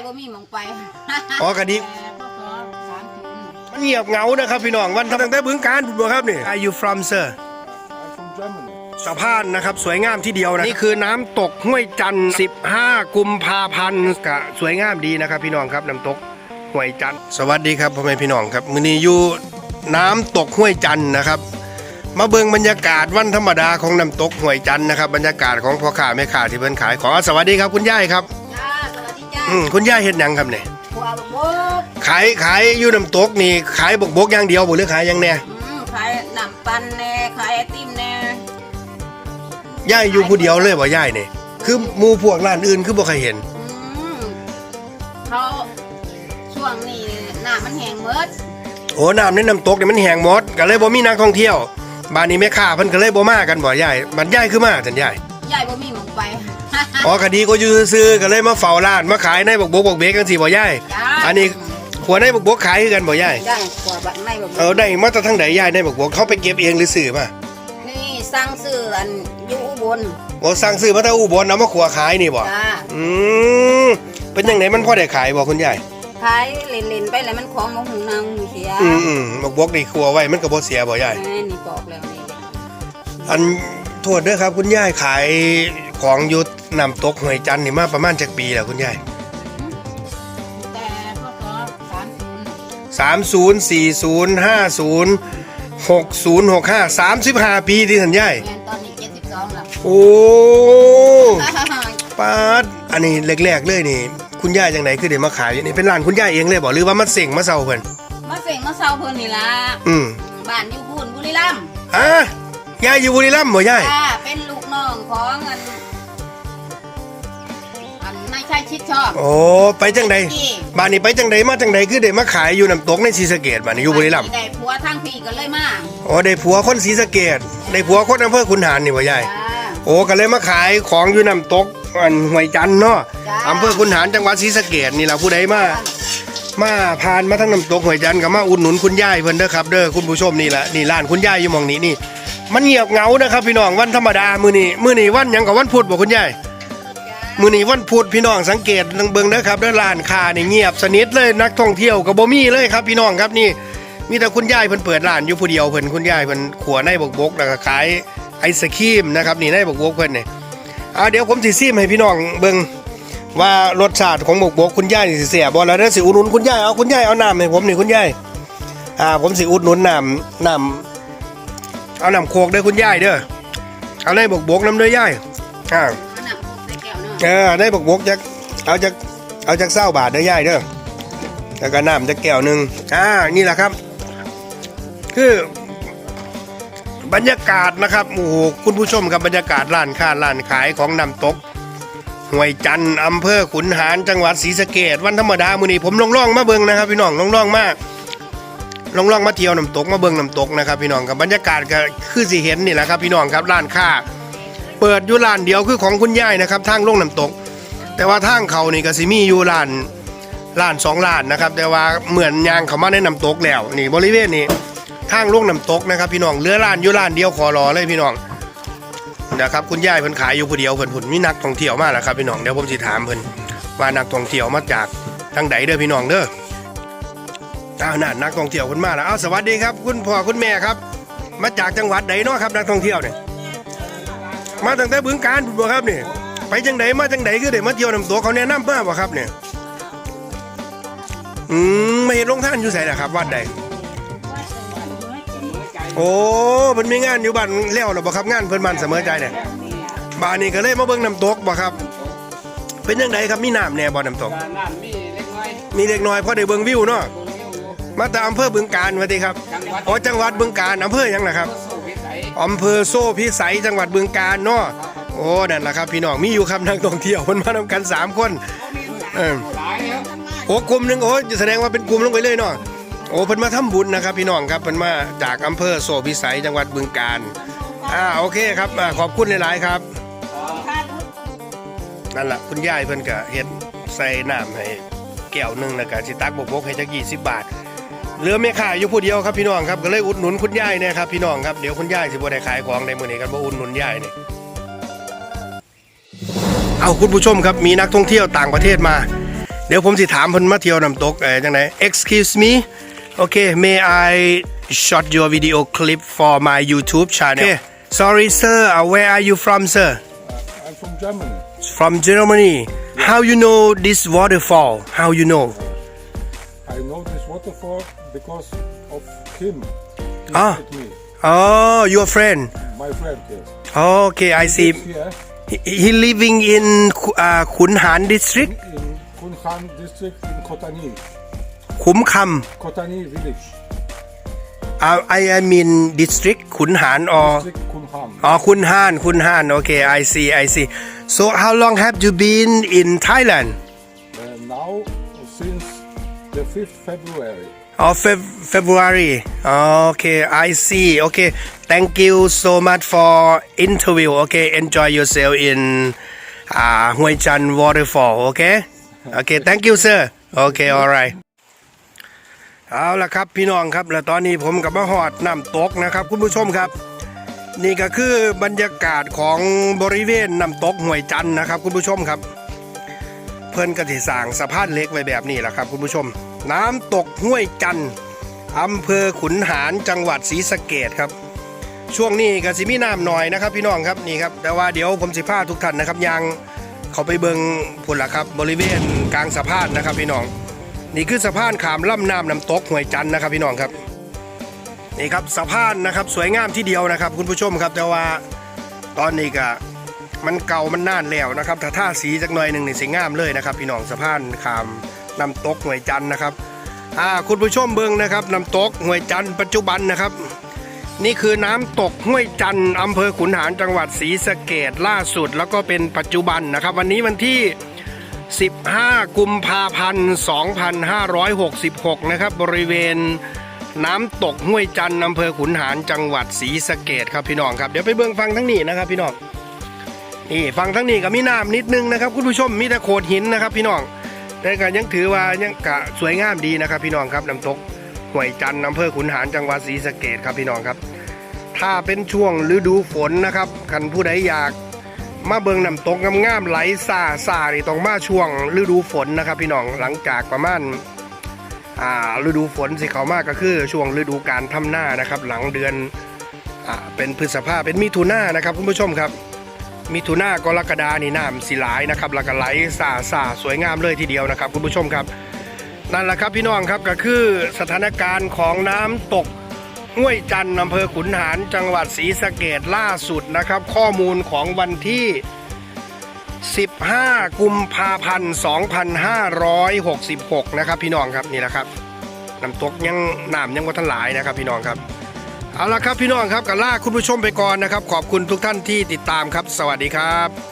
ายบ่มีหมองไปอ๋อกะดีแต่พศสามศูนย์มันเงียบเหงานะครับพี่น้องวันทำตั้งแต่บึงการบุญบ่ครับนี่ Are you from sir I'm from Germany. สะพานนะครับสวยงามที่เดียวนะนี่คือน้ำตกห้วยจันทร์15 กุมภาพันธ์กะสวยงามดีนะครับ พี่น้องครับน้ำตกห้วยจันทร์สวัสดีครับพ่อแม่พี่น้องครับมื้อนี้อยู่น้ำตกห้วยจันทร์นะครับ มาเบิ่งบรรยากาศวันธรรมดาของน้ำตกห้วยจันทร์นะครับบรรยากาศของพ่อค้าแม่ค้าที่เพิ่นขายของสวัสดีครับคุณยายครับจ้าสวัสดีจ้า อืมคุณยายเฮ็ดหยังครับเนี่ยผัวบกขายขายอยู่น้ำตกนี่ขายบกบกอย่างเดียวบ่หรือขายอย่างแน่อืมขายน้ำปั่นแน่ขายไอติมแน่ยายอยู่ผู้เดียวเลยบ่ยายนี่คือหมู่พวกร้านอื่นคือบ่เคยเห็น อืมเขาช่วงนี้น้ำมันแห้งเมดโอ้น้ำในน้ำตกนี่มันแห้งหมดก็เลยบ่มีนักท่องเที่ยวบ้านนี้แม่ค้าเพิ่นก็เลยบ่มากันบ่ยายบัดยายคือมาซั่นยายยายบ่มีหม องไปอ๋อก็ดีก็อยู่ซื่อๆก็เลยมาเฝ้าร้านมาขายในบกบกบกเบกจังซี่บ่ยายจ้า อันนี้หัวในบกบกขายคือกันบ่ยายได้ขวบัตรไม่บ่เอาได้มาจากทางใดยายในบกบกเขาไปเก็บเองหรือซื้อมานี่สั่งซื้ออันอยู่อุบลโอ้สั่งซื้อมาจากอุบลเอามาขัวขายนี่บ่จ้าอืมเป็นจังไดมันพอได้ขายบ่คุณยายขายเล่นๆไปแล้วมันของบ่หูนางหูเสียอืมอืมบกบกนี่ขัวไว้มันก็บ่เสียบ่ยาย แม่นี่บอกแล้วนี่อันโทษเด้อครับ คุณยายขาย ของอยู่น้ำตกห้วยจันทน์นี่มาประมาณจักปีแล้วคุณยายแต่พศสามศูนย์30 40 50 60 65 35ปีที่สัญญายแม่นตอนนี้เจ็ดสิบสองแล้ว โอ้ปาดอันนี้แรกๆเลยนี่ คุณยายจังไหนคือเดี๋ยวมาขายอยู่นี่เป็นร้านคุณยายเองเลยบ่หรือว่ามันเส็งมาเซาเพิ่นมาเสงมาเซาเพิ่นนี่ล่ะอืมบ้านอยู่พูนบุรีรัมย์ฮะยายอยู่บุรีรัมย์บ่ยายจ้าเป็นลูกน้องของอัน อันนายชายชิดชอบ โอ้ไปจังใดที่ บ้านนี้ไปจังใดมาจังใดคือเดี๋ยวมาขายอยู่น้ำตกในศรีสะเกษบ้านนี้อยู่บุรีรัมย์ได้ผัวทางพี่ก็เลยมาอ๋อได้ผัวคนศรีสะเกษได้ผัวคนอำเภอขุนหารนี่บ่ยาย จ้า โอ้ก็เลยมาขายของอยู่น้ำตกอันห้วยจันทน์เนาะจ้า อำเภอขุนหารจังหวัดศรีสะเกษนี่ล่ะผู้ใดมามาผ่านมาทั้งน้ำตกห้วยจันทน์ก็มาอุดหนุนคุณยายเพิ่นเด้อครับเด้อคุณผู้ชมนี่ล่ะนี่ร้านคุณยายอยู่หมองนี้นี่ มันเงียบเหงานะครับพี่น้องวันธรรมดามื้อนี้มื้อนี้วันหยังกับวันพุธบ่คุณยาย มื้อนี้วันพุธพี่น้องสังเกตเบิงเด้อครับเด้อร้านค้านี่เงียบสนิทเลยนักท่องเที่ยวก็บ่มีเลยครับ พี่น้องครับนี่มีแต่คุณยายเพิ่นเปิดร้านอยู่ผู้เดียวเพิ่นคุณยายเพิ่นขัวในบกบกแล้วก็ขายไอศครีมนะครับนี่ในบกบกเพิ่นนี่อาเดี๋ยวผมสิซิมให้พี่น้องเบิงว่ารสชาติของบกบกคุณยายสิแซ่บบ่แล้วเด้อสิอุดหนุนคุณยายเอาคุณยายเอาน้ำให้ผมนี่คุณยายอ่าผมสิอุดหนุนน้ำน้ำเอาน้ำโคกเด้อคุณยายเด้อเอาในบกบกน้ำเด้อยายอ่า เนาะเออในบกบกจักเอาจักเอาจักเศร้าบาทเด้อยายเด้อแล้วก็น้ำจักแก้วหนึ่งอ่านี่แหละครับ คือบรรยากาศนะครับโอ้โหคุณผู้ชมครับบรรยากาศร้านค้าร้านขายของน้ำตกห้วยจันอำเภอขุนหารจังหวัดศรีสะเกษวันธรรมดามื้อนี้ผมลองล่องมาเบิ่งนะครับ พี่น้องลองล่องมาลองล่องมาเที่ยวน้ำตกมาเบิ่งน้ำตกนะครับ พี่น้องกับบรรยากาศก็คือสิเห็นนี่แหละครับ พี่น้องครับร้านค้า เปิดอยู่ร้านเดียวคือของคุณยายนะครับทางลงน้ำตก แต่ว่าทางเขานี่ก็สิมีอยู่ร้านร้านสองร้านนะครับ แต่ว่าเหมือนยางเขามาในน้ำตกแล้วนี่บริเวณนี้ทางลงน้ำตกนะครับ พี่น้องเหลือร้านอยู่ร้านเดียวขอรอเลยพี่น้องนะครับคุณยายเพิ่นขายอยู่ผู้เดียวเพิ่นผุนมีนักท่องเที่ยวมาแล้วครับพี่น้องเดี๋ยวผมสิถามเพิ่นว่านักท่องเที่ยวมาจากทางใดเด้อพี่น้องเด้ออ้าวนั่นนักท่องเที่ยวเพิ่นมาแล้วอ้าวสวัสดีครับ คุณพ่อคุณแม่ครับ มาจากจังหวัดใดเนาะครับนักท่องเที่ยวเนี่ย มาตั้งแต่บึงกาฬพุ่นบ่ครับนี่ไปจังใดมาจังใดคือได้มาเที่ยวน้ำตกเขาแนะนำมาบ่ครับเนี่ยอืมไม่เห็นลงท่านอยู่ไสล่ะครับวัดใดโอ้เพิ่นมีงานอยู่บ้านแล้วเหรอบ่ครับงานเพิ่นบ้านเสมอใจเนี่ยบ้านนี้ก็เลยมาเบิ่งน้ำตกบ่ครับ เป็นจังไดครับมีน้ำแน่บ่น้ำตกการน้ำมีเล็กน้อยมีเล็กน้อยพอได้เบิ่งวิวเนาะตรงนี้อยู่มาจากอำเภอบึงกาฬว่าติครับจังหวัดอ๋อจังหวัดบึงกาฬอำเภอหยังล่ะครับสู้พิสัย อำเภอโซ่พิสัยจังหวัดบึงกาฬเนาะโอ้นั่นแหละครับพี่น้องมีอยู่ครับนักท่องเที่ยวเพิ่นมานำกันสามคนเออโอ้กลุ่มหนึ่งโอ้แสดงว่าเป็นกลุ่มลงไปเลยเนาะโอ้เพิ่นมาทำบุญนะครับพี่น้องครับเพิ่นมาจากอำเภอโซ่พิสัยจังหวัดบึงกาฬอ่าโอเคครับอ่าขอบคุณหลายๆครับนั่นแหละคุณยายเพิ่นก็เฮ็ดใส่น้ำให้แก้วหนึงแล้วก็สิตักบกๆให้จัก20บาท เหลือแม่ค้าอยู่ผู้เดียวครับพี่น้องครับก็เลยอุดหนุนคุณยายเนี่ยครับพี่น้องครับเดี๋ยวคุณยายสิบ่ได้ขายของในมื้อนี้กันบ่อุดหนุนยายนี่เอาคุณผู้ชมครับมีนักท่องเที่ยวต่างประเทศมา เดี๋ยวผมสิถามเพิ่นมาเที่ยวน้ำตกเอ่อจังได excuse me okay may I shot your video clip for my YouTube channel okay. sorry sir uh, where are you from sir I'm from Germany. from Germany how you know this waterfall how you know I know this waterfall because of him. He Ah. with me, oh your friend my friend. Yes. okay I see Here he, he living in uh, ขุนหาร district in Kunhan district in Kotani, ขุมค Kotani village, ำ uh, I I mean district ขุนหาร or district Kunhan. อ๋อคุณห้านคุณห้านโอเค I see I see so how long have you been in Thailand Uh, now since the 5th February. Oh Feb February okay I see okay thank you so much for interview okay enjoy yourself in uh, Hue Chan waterfall okay okay thank you sir okay alright เอาละครับพี่น้องครับ และตอนนี้ผมกับมาหอดน้ำตกนะครับ คุณผู้ชมครับ นี่ก็คือบรรยากาศของบริเวณน้ำตกห้วยจันนะครับ คุณผู้ชมครับ เพิ่นกระถิสางสะพานเล็กไว้แบบนี้แหละครับ คุณผู้ชม น้ำตกห้วยจันอำเภอขุนหารจังหวัดศรีสะเกดครับ ช่วงนี้ก็สิมีน้ำหน่อยนะครับพี่น้องครับนี่ครับ แต่ว่าเดี๋ยวผมสิพาทุกท่านนะครับยังเขาไปเบิงพุ่นละครับ บริเวณกลางสะพานนะครับพี่น้อง นี่คือสะพานขามล่ำน้ำน้ำตกห้วยจันนะครับพี่น้องครับนี่ครับสะพานนะครับสวยงามที่เดียวนะครับ คุณผู้ชมครับแต่ว่าตอนนี้ก็มันเก่ามันน่านแล้วนะครับถ้าท่าสีจักหน่อยหนึ่งนี่สีงามเลยนะครับ พี่น้องสะพานขาม น้ำตกห้วยจันนะครับอ่าคุณผู้ชมเบิงนะครับน้ำตกห้วยจันปัจจุบันนะครับ นี่คือน้ำตกห้วยจันอำเภอขุนหารจังหวัดศรีสะเกดล่าสุดแล้วก็เป็นปัจจุบันนะครับ วันนี้วันที่ 15 กุมภาพันธ์ 2566 นะครับบริเวณน้ำตกห้วยจันอำเภอขุนหารจังหวัดศรีสะเกดครับพี่น้องครับเดี๋ยวไปเบิ่งฟังทั้งนี้นะครับพี่น้องนี่ฟังทั้งนี้ก็มีน้ำนิดนึงนะครับ คุณผู้ชมมีแต่โขดหินนะครับพี่น้อง แต่ก็ยังถือว่ายังกะสวยงามดีนะครับ พี่น้องครับน้ำตกห้วยจันทน์อำเภอขุนหารจังหวัดศรีสะเกดครับพี่น้องครับ ถ้าเป็นช่วงฤดูฝนนะครับคันผู้ใดอยากมาเบิงน้ำตกงามๆไหลซาซานี่ต้องมาช่วงฤดูฝนนะครับ พี่น้องหลังจากประมาณอ่าฤดูฝนสิเขามากก็คือช่วงฤดูการทำหน้านะครับ หลังเดือนอ่าเป็นพฤษภาเป็นมิถุนายนนะครับคุณผู้ชมครับ มิถุนากรกฎานี่น้ำสิหลายนะครับแล้วก็ไหลซาซาสวยงามเลยทีเดียวนะครับ คุณผู้ชมครับ นั่นแหละครับพี่น้องครับก็คือสถานการณ์ของน้ำตกห้วยจันทน์อำเภอขุนหารจังหวัดศรีสะเกดล่าสุดนะครับ ข้อมูลของวันที่ 15 กุมภาพันธ์ 2566 นะครับ พี่น้องครับนี่แหละครับน้ำตกยังน้ำยังวัฒนหลายนะครับ พี่น้องครับ เอาละครับพี่น้องครับกับล่าคุณผู้ชมไปก่อนนะครับ ขอบคุณทุกท่านที่ติดตามครับ สวัสดีครับ